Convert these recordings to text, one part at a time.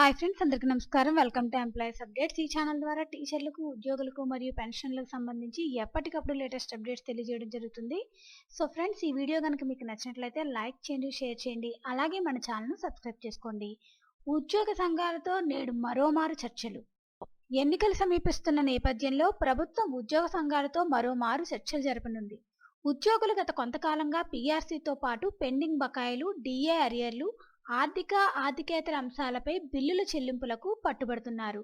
Hi friends అందరికీ నమస్కారం. Welcome to employees updates. ఈ ఛానల్ ద్వారా టీచర్లకు ఉద్యోగులకు మరియు పెన్షన్లకు సంబంధించి ఎప్పటికప్పుడు లేటెస్ట్ అప్డేట్స్ తెలియజేయడం జరుగుతుంది. సో ఫ్రెండ్స్ ఈ వీడియో కనుక మీకు నచ్చినట్లయితే లైక్ చేయండి షేర్ చేయండి. అలాగే మన ఛానల్ను సబ్స్క్రైబ్ చేసుకోండి. ఉద్యోగ సంఘాలతో నేడు మరోమారు చర్చలు. ఎన్నికలు సమీపిస్తున్న నేపథ్యంలో ప్రభుత్వం ఉద్యోగ సంఘాలతో మరోమారు చర్చలు జరపనుంది. ఉద్యోగులు గత కొంతకాలంగా పీఆర్సీతో పాటు పెండింగ్ బకాయిలు డిఏ అరియర్లు ఆర్థిక ఆర్థికేతర అంశాలపై బిల్లుల చెల్లింపులకు పట్టుబడుతున్నారు.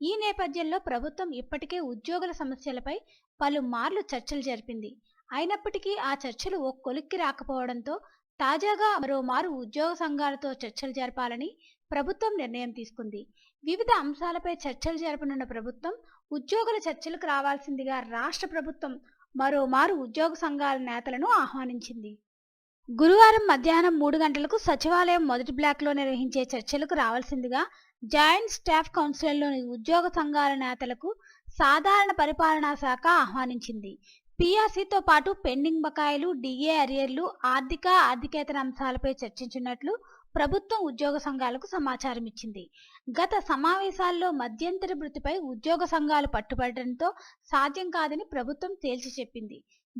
ఈ నేపథ్యంలో ప్రభుత్వం ఇప్పటికే ఉద్యోగుల సమస్యలపై పలుమార్లు చర్చలు జరిపింది. అయినప్పటికీ ఆ చర్చలు ఓ కొలిక్కి రాకపోవడంతో తాజాగా మరోమారు ఉద్యోగ సంఘాలతో చర్చలు జరపాలని ప్రభుత్వం నిర్ణయం తీసుకుంది. వివిధ అంశాలపై చర్చలు జరపనున్న ప్రభుత్వం ఉద్యోగుల చర్చలకు రావాల్సిందిగా రాష్ట్ర ప్రభుత్వం మరోమారు ఉద్యోగ సంఘాల నేతలను ఆహ్వానించింది. గురువారం మధ్యాహ్నం మూడు గంటలకు సచివాలయం మొదటి బ్లాక్లో నిర్వహించే చర్చలకు రావాల్సిందిగా జాయింట్ స్టాఫ్ కౌన్సిల్లోని ఉద్యోగ సంఘాల నేతలకు సాధారణ పరిపాలనా శాఖ ఆహ్వానించింది. పీఆర్సీతో పాటు పెండింగ్ బకాయిలు డిఏ అరియర్లు ఆర్థిక ఆర్థికేతర అంశాలపై చర్చించినట్లు ప్రభుత్వం ఉద్యోగ సంఘాలకు సమాచారం ఇచ్చింది. గత సమావేశాల్లో మధ్యంతర వృత్తిపై ఉద్యోగ సంఘాలు పట్టుబడడంతో సాధ్యం కాదని ప్రభుత్వం తేల్చి చెప్పింది.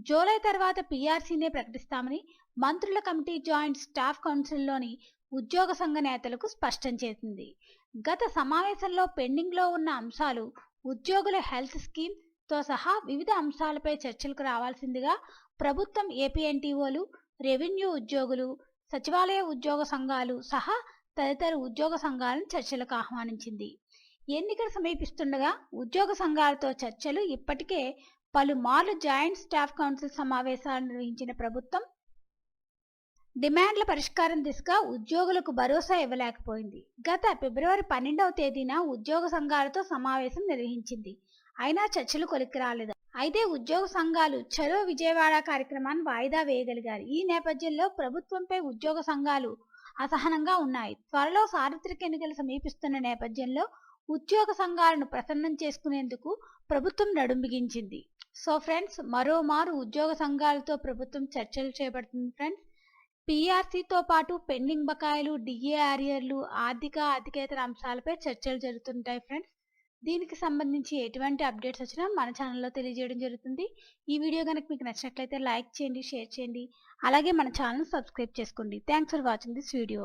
జూలై తర్వాత పీఆర్సీనే ప్రకటిస్తామని మంత్రుల కమిటీ జాయింట్ స్టాఫ్ కౌన్సిల్లోని ఉద్యోగ సంఘ నేతలకు స్పష్టం చేసింది. గత సమావేశంలో పెండింగ్లో ఉన్న అంశాలు ఉద్యోగుల హెల్త్ స్కీమ్తో సహా వివిధ అంశాలపై చర్చలకు రావాల్సిందిగా ప్రభుత్వం ఏపీఎన్టీఓలు రెవెన్యూ ఉద్యోగులు సచివాలయ ఉద్యోగ సంఘాలు సహా తదితర ఉద్యోగ సంఘాలను చర్చలకు ఆహ్వానించింది. ఎన్నికలు సమీపిస్తుండగా ఉద్యోగ సంఘాలతో చర్చలు ఇప్పటికే పలుమార్లు జాయింట్ స్టాఫ్ కౌన్సిల్ సమావేశాలు నిర్వహించిన ప్రభుత్వం డిమాండ్ల పరిష్కారం దిశగా ఉద్యోగులకు భరోసా ఇవ్వలేకపోయింది. గత ఫిబ్రవరి పన్నెండవ తేదీన ఉద్యోగ సంఘాలతో సమావేశం నిర్వహించింది. అయినా చర్చలు కొలిక్కి రాలేదు. అయితే ఉద్యోగ సంఘాలు చలో విజయవాడ కార్యక్రమాన్ని వాయిదా వేయగలిగారు ఈ నేపథ్యంలో ప్రభుత్వంపై ఉద్యోగ సంఘాలు అసహనంగా ఉన్నాయి. త్వరలో సార్వత్రిక ఎన్నికలు సమీపిస్తున్న నేపథ్యంలో ఉద్యోగ సంఘాలను ప్రసన్నం చేసుకునేందుకు ప్రభుత్వం నడుంబిగించింది. సో ఫ్రెండ్స్ మరోమారు ఉద్యోగ సంఘాలతో ప్రభుత్వం చర్చలు చేపడుతుంది ఫ్రెండ్స్. పీఆర్సీతో పాటు పెండింగ్ బకాయిలు డిఏ ఆరియర్లు ఆర్థిక ఆర్థికేతర అంశాలపై చర్చలు జరుగుతుంటాయి ఫ్రెండ్స్. దీనికి సంబంధించి ఎటువంటి అప్డేట్స్ వచ్చినా మన ఛానల్లో తెలియజేయడం జరుగుతుంది. ఈ వీడియో కనుక మీకు నచ్చినట్లయితే లైక్ చేయండి షేర్ చేయండి. అలాగే మన ఛానల్ సబ్స్క్రైబ్ చేసుకోండి. Thanks for watching this video.